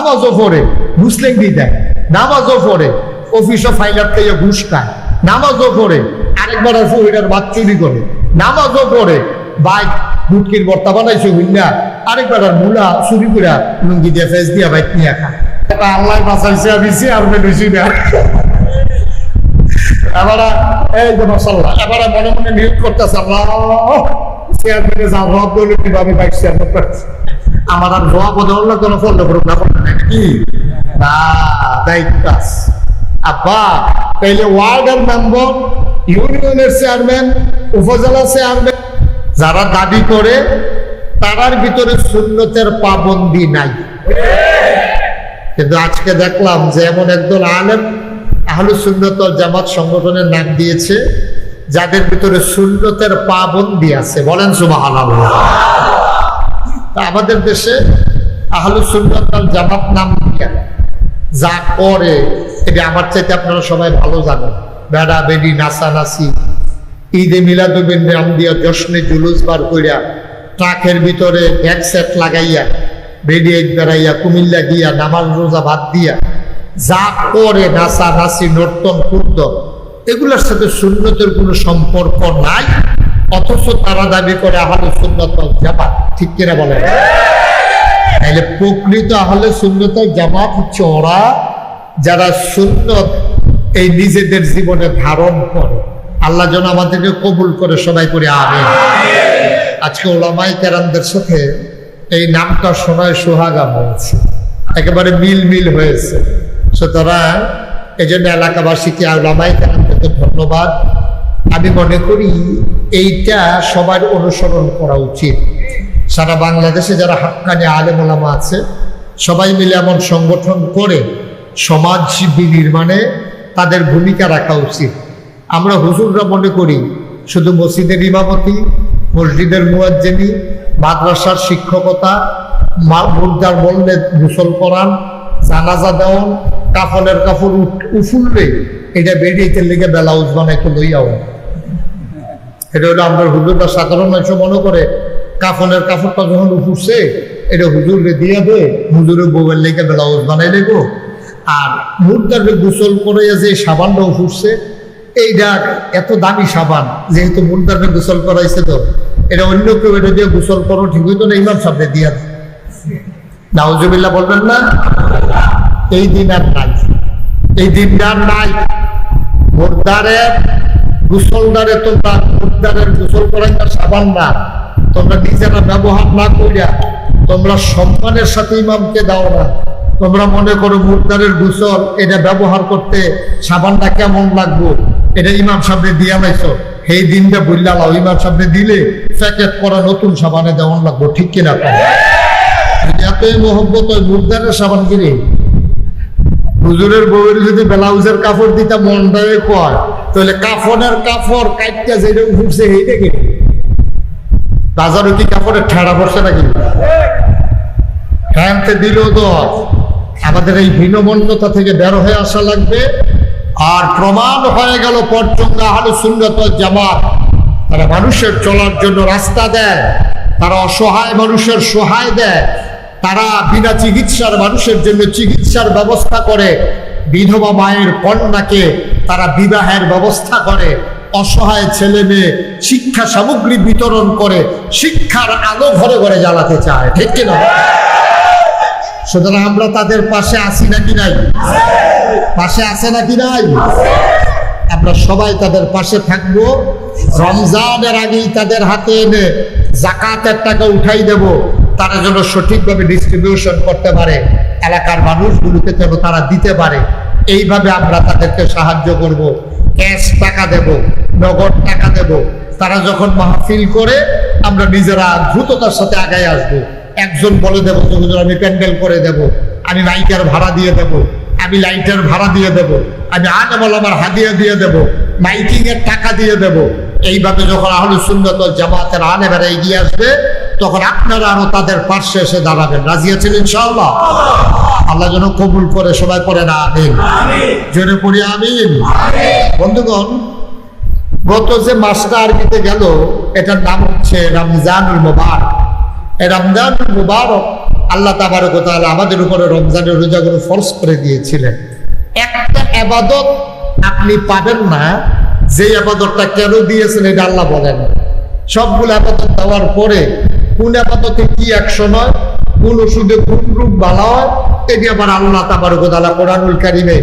নামাজও পড়ে মুসলিম দেয়। নামাজও পড়ে অফিসও ফাইলার থেকে ঘুষ খায়। নামাজও পড়ে, আরেকবার আছে, ওইটার বাদ চুরি করে। নামাজও পড়ে বাইক বুটকির বর্তা বানাইছে বুঝলা আরেকবার আর মুলা চুরি করে লুঙ্গি দিয়ে ফেস দিয়া বাইক নিয়ে খায়। আল্লাহ বাঁচাইছে, আমি আর বেশি না। এবারে, এই যে মশাল্লাহ এবারে মনে মনে নিয়োগ করতেছে আল্লাহ। চেয়ারম্যানে যা রব দিব, আমি বাইক চেয়ারম্যান আমার আর রব বদল না কোনো ফল করুক না কি? না দায়িত্ব। আব্বা তাইলে ওয়ার্ডের মেম্বার ইউনিয়নের চেয়ারম্যান উপজেলা চেয়ারম্যান যারা দাবি করে তারার ভিতরে শূন্যতের পাবন্দি নাই। কিন্তু আজকে দেখলাম যে এমন একদল আলেম আহলু সুন্নত জামাত সংগঠনের নাম দিয়েছে যাদের ভিতরে সুন্নতের পাবন্দি আছে। বলেন সুবাহ আমাদের দেশে আহলু সুন্নত আল জামাত নাম যা করে, এটা আমার চাইতে আপনারা সবাই ভালো জানেন। বেড়া বেডি নাচি ঈদে মিলাদুবিন নাম দিয়া জশ্নে জুলুস বার কইরা ট্রাকের ভিতরে ব্যাগ সেট লাগাইয়া ঈদ বেড়াইয়া, কুমিল্লা গিয়া, নামাজ রোজা ভাত দিয়া, যা করে নাচা নাচি নর্তন কুর্দ এগুলোর সাথে সুন্নতের কোনো সম্পর্ক নাই। অথচ তারা দাবি করে আহলে সুন্নত ওয়াল জামাত, ঠিক কিনা বলে তাহলে প্রকৃত আহলে ওয়াল জামাত হচ্ছে ওরা যারা সুন্নত এই নিজেদের জীবনে ধারণ করে। আল্লাহ যেন আমাদেরকে কবুল করে সবাই করে আমিন। আজকে ওলামাই কেরামদের সাথে এই নামটা শোনায় সোহাগা হয়েছে একেবারে মিল মিল হয়েছে। সুতরাং এই জন্য এলাকাবাসীকে ওলামাই কেরামদেরকে ধন্যবাদ। আমি মনে করি এইটা সবার অনুসরণ করা উচিত। সারা বাংলাদেশে যারা হাক্কানি আলেম ওলামা আছে, সবাই মিলে এমন সংগঠন করে সমাজ বিনির্মাণে তাদের ভূমিকা রাখা উচিত। আমরা হুজুররা মনে করি, শুধু মসজিদের ইমামতি, মসজিদের মুয়াজ্জেমি মাদ্রাসার শিক্ষকতা, মা- মুর্দার বললে মুসল করান, জানাজা দেওয়ান, কাফনের কাপড় উফুললে এটা বেরিয়েতে লেগে ব্লাউজ বানাইতে লইয়াও এটা হলো আমরা হুজুররা সাধারণ মানুষ মনে করে, কাফনের কাপড়টা যখন উঠছে এটা হুজুরে দিয়ে দে, হুজুরের বউয়ের লেগে ব্লাউজ বানাই লেগো আর মুর্দারে গোসল করে যে সাবানটা উঠছে এইটা এত দামি সাবান, যেহেতু মুর্দারে গোসল করাইছে তো, এটা অন্য কেউ এটা দিয়ে গোসল করো ঠিক হইতো না, ইমাম সামনে দিয়া দেয় নাউজুবিল্লাহ বলবেন না, এই দিন আর নাই। এই দিনটা নাই। মুর্দারের গুসলদারে তোমরা গুসল সাবান না। তোমরা নিজেরা ব্যবহার না করিয়া তোমরা সম্মানের সাথে ইমামকে দাও না। তোমরা মনে করো মুর্দারের এটা ব্যবহার করতে সাবানটা কেমন লাগবো? এটা ইমাম সামনে দিয়া সেই দিনটা বললা, লাও, ইমাম সামনে দিলে প্যাকেট করা নতুন সাবানে দেওয়ান লাগবো, ঠিক কিনা এতই মোহব্বত ওই মুর্দারের সাবান কিনে। হুজুরের বউয়ের যদি ব্লাউজের কাপড় দিতে মনটাই কয় তাহলে কাফনের কাপড় কাইটটা যেটা উঠছে এই দেখে বাজারে কি কাপড়ের ঠেড়া পড়ছে নাকি? হ্যান্তে দিল তো আমাদের এই হীনমন্যতা থেকে বের হয়ে আসা লাগবে। আর প্রমাণ হয়ে গেল পর্যঙ্গা হালু সুন্নত জামাত। তারা মানুষের চলার জন্য রাস্তা দেয়। তারা অসহায় মানুষের সহায় দেয়। তারা বিনা চিকিৎসার মানুষের জন্য চিকিৎসার ব্যবস্থা করে। বিধবা মায়ের কন্যাকে তারা বিবাহের ব্যবস্থা করে, অসহায় ছেলে মেয়ে শিক্ষা সামগ্রী বিতরণ করে, শিক্ষার আলো ঘরে ঘরে জ্বালাতে চায়, ঠিক কিনা? সুতরাং আমরা তাদের পাশে আছি নাকি নাই? পাশে আছে নাকি নাই? আমরা সবাই তাদের পাশে থাকব, রমজানের আগেই তাদের হাতে এনে জাকাতের টাকা উঠাই দেব, তারা যেন সঠিকভাবে ডিস্ট্রিবিউশন করতে পারে। এলাকার মানুষগুলোকে যেন তারা দিতে পারে। এইভাবে আমরা তাদেরকে সাহায্য করব। ক্যাশ টাকা দেব, নগদ টাকা দেব। তারা যখন মাহফিল করে, আমরা নিজেরা দ্রুততার সাথে আগায় আসব। একজন বলে দেবো যে আমি প্যান্ডেল করে দেব, আমি মাইকের ভাড়া দিয়ে দেব, আমি লাইটের ভাড়া দিয়ে দেব, আমি আনামাল আমার হাদিয়া দিয়ে দেব মাইকিং এর টাকা দিয়ে দেব। এইভাবে যখন আহলু সুন্নত জামাতের আলেমেরা এগিয়ে আসবে তখন আপনারা আরও তাদের পার্শ্বে এসে দাঁড়াবেন। রাজি আছেন ইনশাআল্লাহ? আল্লাহ যেন কবুল করে, সবাই করে না আমিন। জোরে পড়ি, আমিন। বন্ধুগণ, গত যে মাসটা আরবিতে গেল, এটার নাম হচ্ছে রমজানুল মুবারক। এই রমজানুল মুবারক আল্লাহ তাবারক তাআলা আমাদের উপরে রমজানের রোজাগুলো ফরজ করে দিয়েছিলেন। একটা আবাদত আপনি পাবেন না যে আবাদতটা কেন দিয়েছেন এটা আল্লাহ বলেন। সবগুলো আবাদত দেওয়ার পরে কোন আবাদতে কি অ্যাকশন হয় কোন ওষুধে কোন রূপ ভালো হয়? এটি আবার আল্লাহ ওয়া তাআলা কোরআনুল কারিমে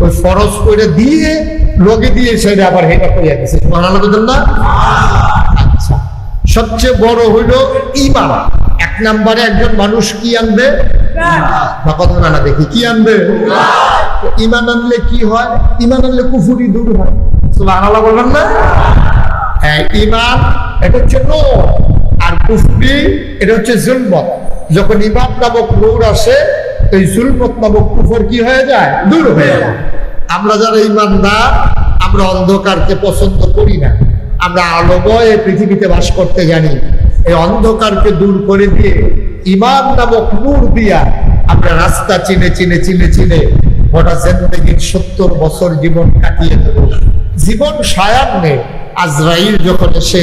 ওই ফরজ করে দিয়ে লগে দিয়ে সেটা আবার হেটা করিয়া গেছে না? আচ্ছা। সবচেয়ে বড় হইল ইমান এক নম্বরে একজন মানুষ কি আনবে? বা কথা না দেখি, কি আনবে? ইমান আনলে কি হয়? ইমান আনলে কুফুরি দূর হয়। বলবেন না? হ্যাঁ ইমান এটা হচ্ছে কুফরি, এটা হচ্ছে জুলমত। যখন নামক আসে, এই জুলমত নামক কুফর কি হয়ে যায়? দূর হয়ে যায়। আমরা যারা ইমানদার, আমরা অন্ধকারকে পছন্দ করি না। আমরা আলোময় পৃথিবীতে বাস করতে জানি। এই অন্ধকারকে দূর করে দিয়ে ইমান নামক নূর দিয়া আমরা রাস্তা চিনে চিনে চিনে চিনে, গোটা জিন্দগির সত্তর বছর জীবন কাটিয়ে দেব। জীবন সায়ান্নে আজরাইল যখন এসে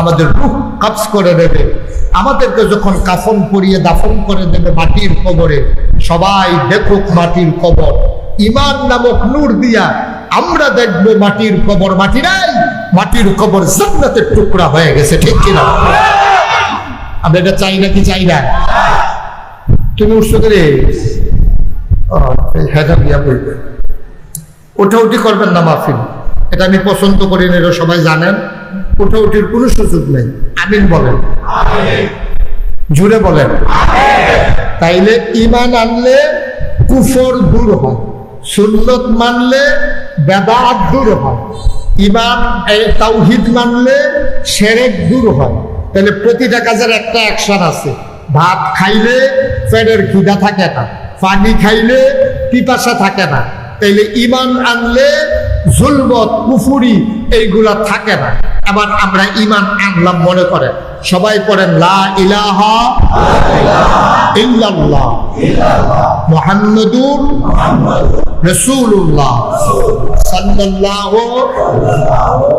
আমাদের রূহ কাজ করে দেবে আমাদেরকে যখন কাফন পরিয়ে দাফন করে দেবে মাটির কবরে, সবাই দেখুক মাটির কবর। ইমান নামক নূর দিয়া আমরা দেখব মাটির কবর, মাটি নাই, মাটির কবর জান্নাতের টুকরা হয়ে গেছে, ঠিক কিনা? আমরা এটা চাই না কি চাই না? তুমি উঠছো রে হেদা বিয়া বলবে ওঠা উঠি করবেন না মাহফিল। এটা আমি পছন্দ করি না, এটা সবাই জানেন। ওঠা উঠির কোনো সুযোগ নেই। আমিন বলেন। জুড়ে বলেন। তাইলে ইমান আনলে কুফর দূর হয়, সুন্নত মানলে বেদাত দূর হয় ইমান তাওহিদ মানলে সেরেক দূর হয়। তাহলে প্রতিটা কাজের একটা অ্যাকশন আছে। ভাত খাইলে পেটের খিদা থাকে না, পানি খাইলে পিপাসা থাকে না। তাইলে ইমান আনলে জুলমত, কুফুরি, এইগুলা থাকে না। আবার আমরা ইমান আনলাম মনে করেন সবাই করেন লা ইলাহা ইল্লাল্লাহ। মুহাম্মাদুর রাসূলুল্লাহ সাল্লাল্লাহু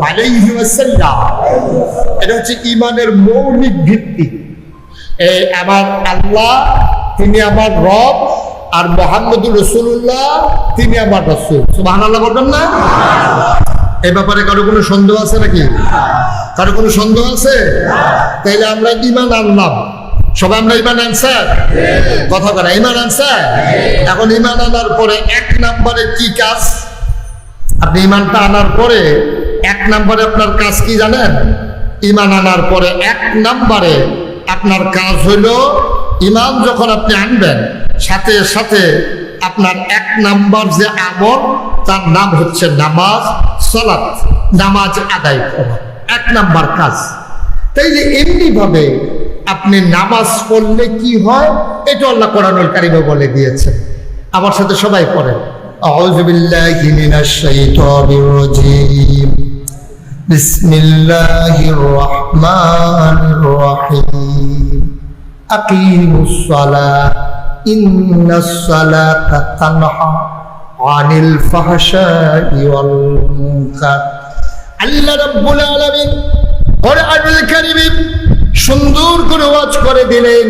আলাইহি ওয়াসাল্লাম। এটা হচ্ছে ইমানের মৌলিক ভিত্তি। এই আমার আল্লাহ, তিনি আমার রব আর মোহাম্মদুর রসুল্লাহ তিনি আমার রসুল। সুবাহ বলবেন না? এই ব্যাপারে কারও কোনো সন্দেহ আছে নাকি? কারও কোনো সন্দেহ আছে? তাইলে আমরা ইমান আনলাম। সবাই আমরা ইমান আনসার? কথা বলা ইমান আনসার? এখন ইমান আনার পরে এক নম্বরে কি কাজ? আপনি ইমানটা আনার পরে এক নম্বরে আপনার কাজ কি জানেন? ইমান আনার পরে এক নম্বরে আপনার কাজ হইল ইমান যখন আপনি আনবেন সাথে সাথে আপনার এক নাম্বার যে আমল তার নাম হচ্ছে নামাজ সলাৎ নামাজ আদায় করা এক নাম্বার কাজ তাই যে এমনি ভাবে আপনি নামাজ পড়লে কি হয় এটা আল্লাহ কোরআনুল কারিমে বলে দিয়েছে আমার সাথে সবাই পড়েন أعوذ بالله من الشيطان الرجيم بسم الله الرحمن الرحيم أقيموا الصلاة إن الصلاة تنهى عن الفحشاء والمنكر আল্লাহ রাব্বুল আলামিন কোরআনুল কারীমে সুন্দর করে ওয়াজ করে দিলেন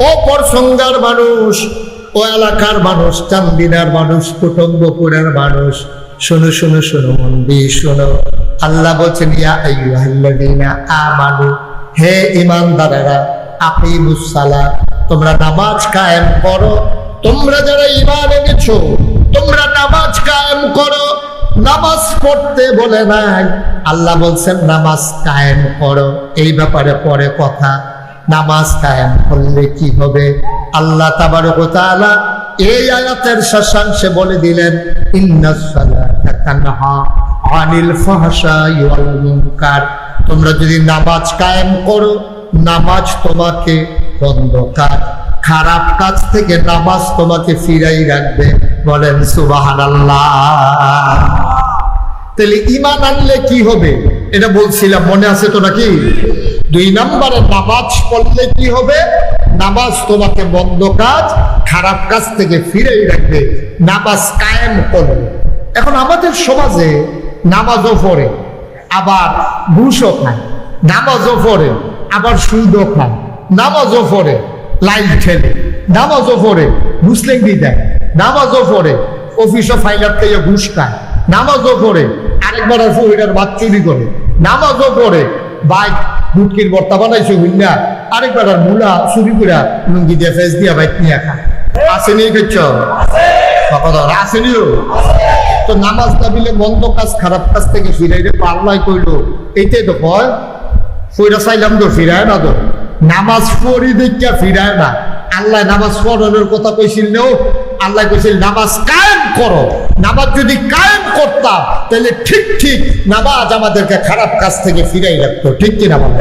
ও পরসঙ্গার মানুষ ও এলাকার মানুষ চান্দিনার মানুষ কুটুম্বপুরের মানুষ শোনো শোনো শোনো মন দিয়ে শোনো আল্লাহ বলছেন ইয়া আইয়ুহাল্লাযীনা আমানু হে ঈমানদারেরা আকিমুস তোমরা নামাজ কায়েম করো। তোমরা যারা ঈমান এনেছো, তোমরা নামাজ কায়েম করো। নামাজ পড়তে বলে নাই, আল্লাহ বলছেন, নামাজ কায়েম করো। এই ব্যাপারে পরে কথা। নামাজ কায়েম করলে কি হবে? আল্লাহ তাবারক ওয়া এই আয়াতের শেষাংশে বলে দিলেন আনিল মুনকার। তোমরা যদি নামাজ কায়েম করো নামাজ তোমাকে বন্ধ কাজ খারাপ কাজ থেকে নামাজ তোমাকে ফিরাই রাখবে। বলেন, সুবহানাল্লাহ। তাহলে ইমান আনলে কি হবে? এটা বলছিলাম, মনে আছে তো নাকি? দুই নম্বরে, নামাজ পড়লে কি হবে? নামাজ তোমাকে বন্ধ কাজ, খারাপ কাজ থেকে ফিরেই রাখবে। নামাজ কায়েম করবে। এখন আমাদের সমাজে নামাজও পড়ে, আবার ঘুষও খায়। নামাজও পড়ে। আবার সুদও খায় নামাজও পড়ে, লাইন ঠেলে নামাজও পড়ে, মুসলিম দেয় নামাজও পড়ে অফিসও ফাইলার থেকে ঘুষ খায়। নামাজও পড়ে, আরেকবার আছে ওইটার বাদ চুরি করে। নামাজও পড়ে বাইক বুটকির বর্তা বানাইছে হুইনা আরেকবার আর মুলা চুরি করে লুঙ্গি দিয়ে ফেস দিয়া বাইক নিয়ে খায়। আসেনি কেছ আসেনিও তো নামাজ না বিলে মন্দ কাজ, খারাপ কাজ থেকে ফিরাইলে পাল্লাই কইলো, এইটাই তো কয় ফইরা চাইলাম তো ফিরায় না তো। নামাজ পড়ি দেখিয়া ফিরায় না। আল্লাহ নামাজ পড়ানোর কথা কইছিল নেও। আল্লাহ কইছিল, নামাজ কায়েম করো। নামাজ যদি কায়েম করতাম তাহলে ঠিক ঠিক নামাজ আমাদেরকে খারাপ কাজ থেকে ফিরাই রাখতো। ঠিক কিনা বলো?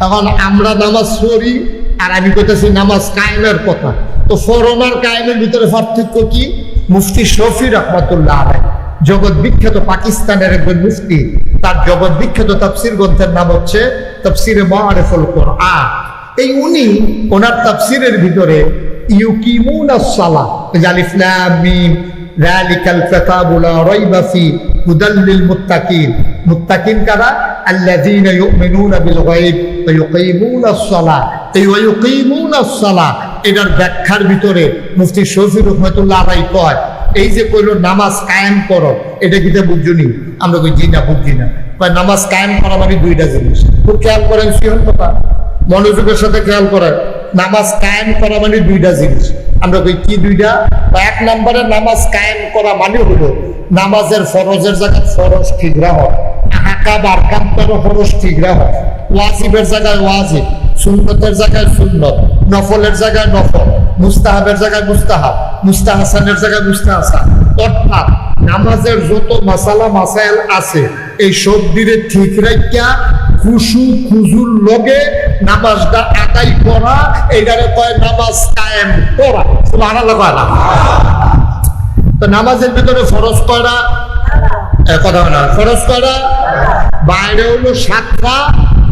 তখন আমরা নামাজ পড়ি, আর আমি কইতেছি, নামাজ কায়েমের কথা। তো ফরনার কায়েমের ভিতরে পার্থক্য কি? মুফতি শফি রহমতুল্লাহ জগৎ বিখ্যাত পাকিস্তানের একজন মুফতি। তার জগৎ বিখ্যাত তাফসির গ্রন্থের নাম হচ্ছে তাফসিরে মারেফুল কোরআন। এই উনি ওনার তাফসিরের ভিতরে ইউকিমুনা সালাহ আলিফ লাম মিম, যালিকাল কিতাবু লা রাইবা ফি হুদাল লিল মুত্তাকিন। মুত্তাকিন কারা? আল্লাযীনা ইউমিনুনা বিল গায়ব ওয়া ইউকিমুনাস সালাহ। এই ওয়া ইউকিমুনাস সালাহ, এটার ব্যাখ্যার ভিতরে মুফতি শফি রহমাতুল্লাহ আলাইহি কয় এই যে কইলো নামাজ কায়েম করো, এটা কিটা বুঝুনি আমরা কই জি না বুঝি না। কয় নামাজ কায়েম করা মানে দুইটা জিনিস। খুব খেয়াল করেন সিহন কথা। মনোযোগের সাথে খেয়াল করেন। নামাজ কায়েম করা মানে দুইটা জিনিস। আমরা কই কি দুইটা? বা এক নম্বরে নামাজ কায়েম করা মানে হলো নামাজের ফরজের জায়গায় ফরজ ঠিক রাখো হাকা বারকান্তর ফরজ ঠিক রাখো ওয়াজিবের জায়গায় ওয়াজিব, সুন্নতের জায়গায় সুন্নত, নফলের জায়গায় নফল। মুস্তাহাবের জায়গায় মুস্তাহাব, মুস্তাহাসানের জায়গায় মুস্তাহাসান। অর্থাৎ নামাজের যত মাসালা, মাসাইল আছে, এই সব দিনে ঠিক রাখিয়া খুশু খুজুর লগে নামাজটা আদায় করা এইটারে কয় নামাজ কায়েম করা। সুবহানাল্লাহ কয় না? তো নামাজের ভিতরে ফরজ এ কথা না। ফরজ কয়টা? বাইরে হইল সাতটা,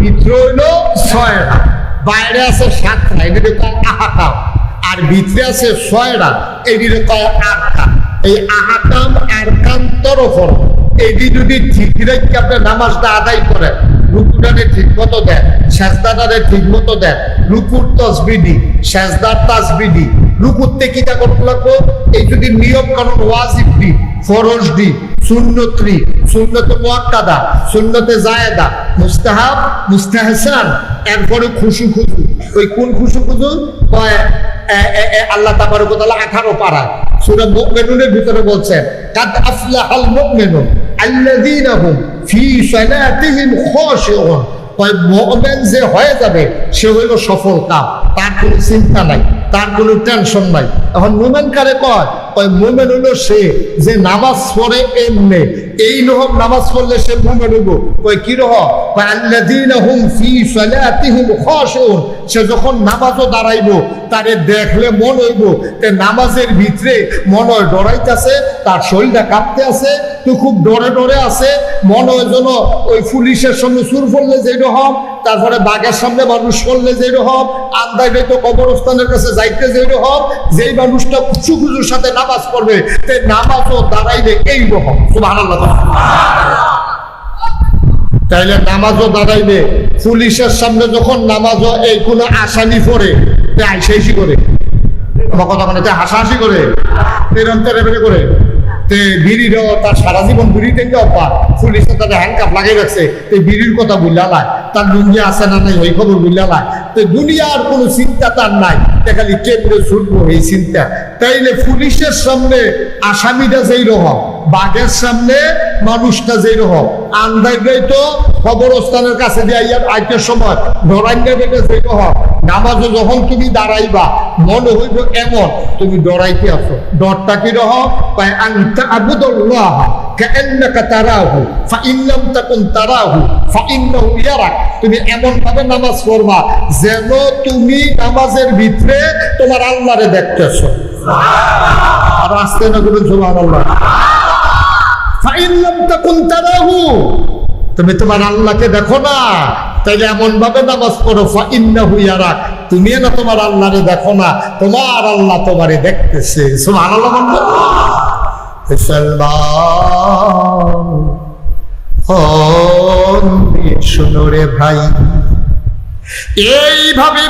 ভিতরে হইল ছয়টা। বাইরে আছে সাতটা কয় আহাকাম। আর ভিতরে আছে ছয়টা এদিকে কয় আটকাম এই আহাকাম আরকাম তরফর। এটি যদি ঠিক রেখে আপনি নামাজটা আদায় করেন, রুকুটারে ঠিক মতো দেন, সেজদাটারে ঠিক মতো দেন, রুকুর তসবিডি সেজদার তাসবিডি রুকুরতে কিটা করতে লাগবো? এই যদি নিয়ম কানুন ওয়াজিব দি, ফরজ দি, সুন্নত রি সুন্নতে মুয়াক্কাদা, সুন্নতে জায়েদা মুস্তাহাব, মুস্তাহসান, এরপরে খুশু খুশু ওই কোন খুশু খুশু কয় আল্লাহ তাবারক ওয়া তাআলা 18 পারায় সূরা মুমিনুনের ভিতরে বলছেন, কাদ আফলাহাল মুকমেনুন আল্লাযীনা হুম ফি সালাতিহিম খাশিউন। মুমিন যে হয়ে যাবে, সে হইল সফল তার কোনো চিন্তা নাই, তার কোনো টেনশন নাই। এখন মুমিন কারে কয় মুমেন হলো সে যে নামাজ পড়ে এমনে। এই রকম নামাজ পড়লে সে মুমেন হইব। কি রহ সে যখন নামাজও দাঁড়াইবো, তারে দেখলে মন হইব তে নামাজের ভিতরে মন হয় ডরাইতেছে, তার শরীরটা কাঁপতে আছে, তো খুব ডরে ডরে আছে, মন হয় যেন ওই পুলিশের সঙ্গে সুর পড়লে যেরকম তারপরে বাঘের সামনে মানুষ করলে যেরকম আন্দাজে তো কবরস্থানের কাছে যাইতে যেরকম যেই মানুষটা খুচু খুচুর সাথে নামাজ পড়বে, তে নামাজও দাঁড়াইলে এই রকম। সুবহানাল্লাহ তাইলে নামাজও দাঁড়াইবে পুলিশের সামনে যখন নামাজও এই কোনো আসামি পড়ে তে আইসাইসি করে। কথা মানে হাসাহাসি করে তেরম তেরে করে। তার সারা জীবন বিড়ি থেকে অপার? পুলিশে তাদের হ্যান্ডকাপ লাগিয়ে রাখছে। তে বিড়ির কথা বুঝলা লাই তার লুঙ্গি আছে না নাই, ওই খবর বুঝলা লাই তো দুনিয়ার কোনো চিন্তা তার নাই। তে খালি কেমনে ছুটবো এই চিন্তা। তাইলে পুলিশের সামনে আসামিটা যেই রকম বাঘের সামনে মানুষটা যেই রকম আন্দাজটাই তো, কবরস্থানের কাছে দিয়ে আইটের সময় ডরাইঙ্গা বেটে যেই রকম নামাজে যখন তুমি দাঁড়াইবা, মনে হইব এমন, তুমি ডরাইতে আছো। ডরটা কি রহ? ফাইন্নাহু ইয়ারাক। তুমি নামাজ যেন তুমি নামাজের দেখতেছো। আর না করে সুবহানাল্লাহ। তুমি তোমার আল্লাহকে দেখো না, তাইলে এমন ভাবে নামাজ পড়ো, ফাইন্নাহু ইয়ারাক। তুমি না তোমার আল্লাহরে দেখো না, তোমার আল্লাহ তোমারে দেখতেছে। ফোন দিয়ে শুনো রে ভাই। এইভাবে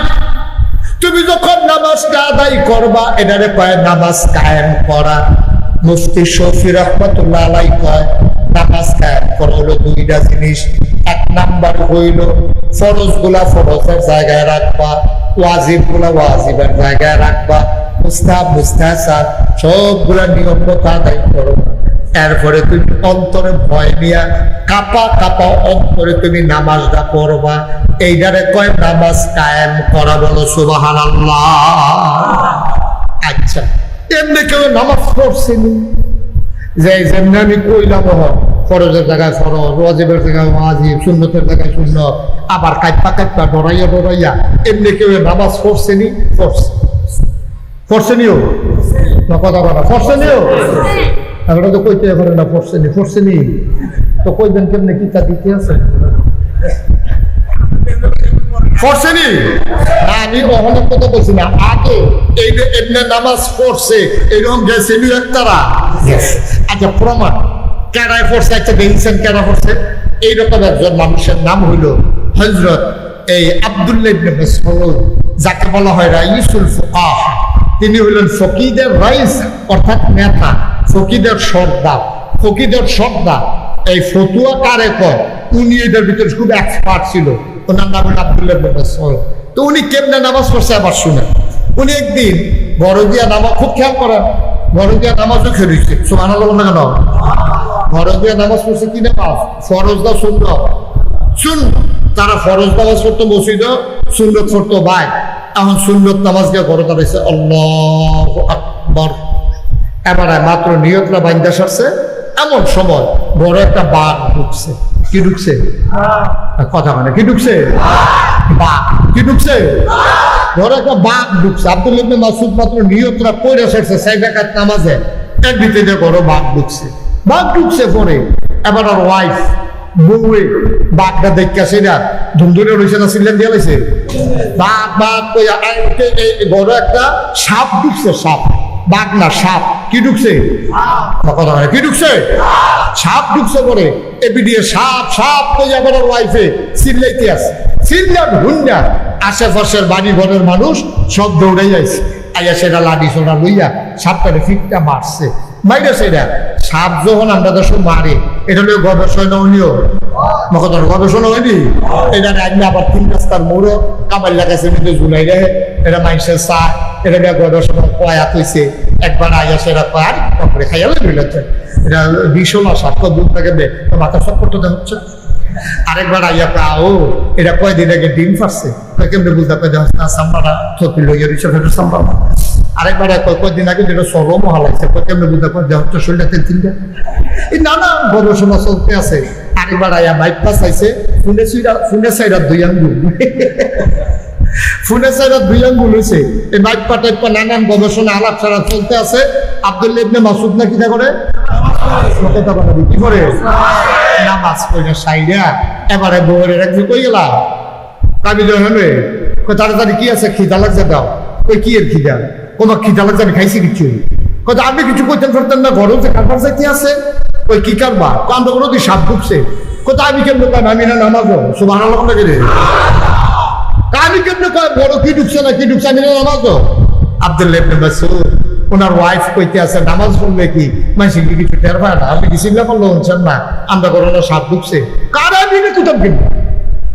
তুমি যখন নামাজটা আদায় করবা, এটারে কয় নামাজ কায়েম করা। মুফতি শফি রহমতুল্লাহ আলাই কয়, নামাজ কায়েম করা হলো দুইটা জিনিস। এক নাম্বার হইল ফরজগুলা ফরজের জায়গায় রাখবা ওয়াজিবগুলা ওয়াজিবের জায়গায় রাখবা। মুস্তাহ সবগুলা নিয়ম আদায় করবা এরপরে তুমি অন্তরে ভয় নিয়া কাপা কাপা অন্তরে তুমি নামাজটা পড়বা। এইটারে কয়, নামাজ কায়েম করা বলো সুবাহান আচ্ছা। এমনি কেউ নামাজ পড়ছিনি। যে যেমনি আমি কইলাম ফরজের জায়গায় ফরজ, ওয়াজিবের জায়গায় ওয়াজিব, সুন্নতের জায়গায় শূন্য আবার কাইপা কাইপা ডরাইয়া ডরাইয়া এমনি কেউ নামাজ পড়ছেনি, পড়ছে। পড়ছেনিও না, কথা বলা পড়ছেনিও আমরা তো কইতে পারে না, পড়ছেনি পড়ছেনি। তো কইবেন কেমনে দিতে আছে? পড়ছেনি আমি কথা বলছি না। আগে এই এমনি নামাজ পড়ছে এরকম একতারা আচ্ছা প্রমাণ। কেডায় পড়ছে? আচ্ছা দেখছেন কেডা পড়ছে? এইরকম একজন মানুষের নাম হইল হজরত এই আব্দুল্লাহ ইবনে মাসউদ যাকে বলা হয় রাইসুল ফুকাহ। তিনি হইলেন ফকিদের রাইস অর্থাৎ নেতা ফকিদের সর্দার। ফকিদের সর্দার এই ফতুয়া কারে কয়? উনি এদের ভিতরে খুব এক্সপার্ট ছিল। ওনার নাম হলো আব্দুল্লাহ মাসউদ। তো উনি কেমনে নামাজ পড়ছে আবার শুনে উনি একদিন বড় দিয়া নামাজ খুব খেয়াল করেন বড় দিয়া নামাজও খেয়েছে সুমান আল্লাহ না কেন? বড় দিয়া নামাজ পড়ছে কি নামাজ? ফরজ দা শূন্য শুন তারা ফরজ নামাজ পড়তো মসজিদ, সুন্নত পড়তো ভাই এখন সুন্নত নামাজ গিয়ে ঘরে দাঁড়াইছে। আল্লাহ আকবর। এবারে মাত্র নিয়তলা বাইন্দা সারছে। এমন সময় বড় একটা বাঘ ঢুকছে। কি ঢুকছে? কথা মানে কি ঢুকছে? বাঘ। কি ঢুকছে? বড় একটা বাঘ ঢুকছে। আব্দুল ইবনে মাসুদ মাত্র নিয়তরা কইরা সারছে সাইডাকাত নামাজে। এর ভিতরে বড় বাঘ ঢুকছে। বাঘ ঢুকছে পরে এবার ওর ওয়াইফ বউয়ে বাঘটা দেখা সেটা ধুমধুরে রয়েছে না সিলেন দিয়ে লাইছে? বাঘ বাঘ বড় একটা সাপ ঢুকছে সাপ। বাঘ না সাপ। কি ঢুকছে? কথা হয় কি ঢুকছে? সাপ ঢুকছে পরে। এপিডিয়ে সাপ সাপ কইয়া বড় ওয়াইফে চিল্লাইতে আছে। চিল্লা ঢুন্ডা আশেপাশের বাড়ি ঘরের মানুষ সব দৌড়াই যাইছে। আইয়া সেটা লাঠি সোনা লইয়া সাপটারে ফিটটা মারছে। মাইরে সেটা। সাপ যখন আমরা দেশ মারে। এটা হলো গবেষণা উনিও মকদর গবেষণা হয়নি? এটা আগে আবার তিন রাস্তার মোড়ে কামাল লাগাইছে কিন্তু ঝুলাই রে। এটা মানুষের চা এটা নিয়ে গবেষণা কয়া কইছে একবার আইয়া করে খাইয়ালে মিলেছে এটা দূর থেকে দে, তো মাথা হচ্ছে। আরেকবার আইয়া কয় ও, এটা কয়দিন আগে ডিম ফাটছে? কেমনে বুঝতে পারে না থপি লইয়া সাম্বার। আরেকবার কয় কয়দিন আগে যেটা সরো মহালাইছে কয় কেমনে বুঝতে পারে দেহ তো শরীরটা তেল তিনটা এই নানা গবেষণা চলতে আছে। আরেকবার আইয়া বাইপাস আইছে ফুনে সুইরা দুই আঙ্গুল। এই গবেষণা আলাপ চলতে আছে। মাসুদ না করে? কথা কথা কি করে? নামাজ কই তাড়াতাড়ি কি আছে? খিদা লাগছে দাও। কই কি এর খিদা? কোনো খিদা লাগছে, আমি খাইছি কিছু তো আপনি কিছু করতেন ফেরতেন না, ঘরেও যে কারবার চাইতে আছে। কই কি কারবার? আমরা কোনো দিন সাপ ঢুকছে তো আমি কয় আমি না নামাজও। সুবাহ আল্লাহ আমি কেমন কয়, বড় কি ঢুকছে না কি ঢুকছে, আমি ইবনে ওনার ওয়াইফ কইতে আছে, নামাজ পড়লে কি মানুষ কি কিছু টের পায় না? আপনি হচ্ছেন না? আমরা সাপ ঢুকছে। কার আমি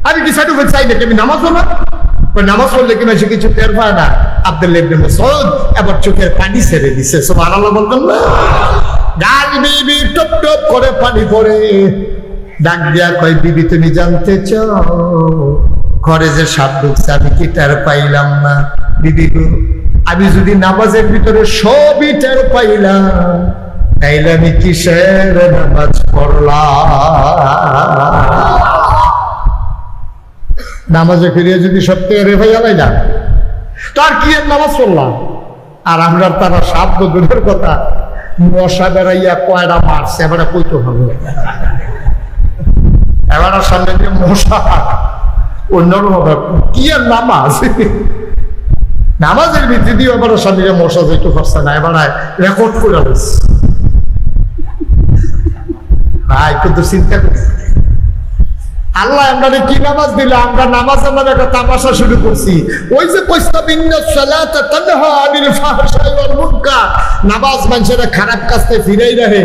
আমি চাই আমি নামাজ নামাজ পড়লে কি মানুষ কিছু টের পায় না? ইবনে এবার চোখের পানি ছেড়ে দিছে, সুবহানাল্লাহ বলতেন না। গাল বিবি টপ টপ করে পানি পড়ে। ডাক দিয়া বিবি, তুমি জানতে চাও ঘরে যে সাপ ঢুকছে, আমি কি টের পাইলাম না? বিবি গো, আমি যদি নামাজের ভিতরে সবই টের পাইলাম, তাইলে আমি কিসের নামাজ পড়লাম? নামাজে ফিরিয়ে যদি সব টেরে হয়ে যান তার কি এর নামাজ পড়লাম? আর আমরা তারা সাপ তো দূরের কথা, মশা বেড়াইয়া কয়টা মারছে, এবারে কইতে হবে। এবার সামনে দিয়ে মশা নামাজ। নামাজের ভিত্তি দিয়ে দিয়ে মশা রেকর্ড করে দিচ্ছে ভাই, কিন্তু চিন্তা করি। আল্লাহ আমরা কি নামাজ দিল? আমরা নামাজের নামে একটা তামাশা শুরু করছি। ওই যে নামাজ মানুষের খারাপ কাজ ফিরাই ফিরেই রাখে।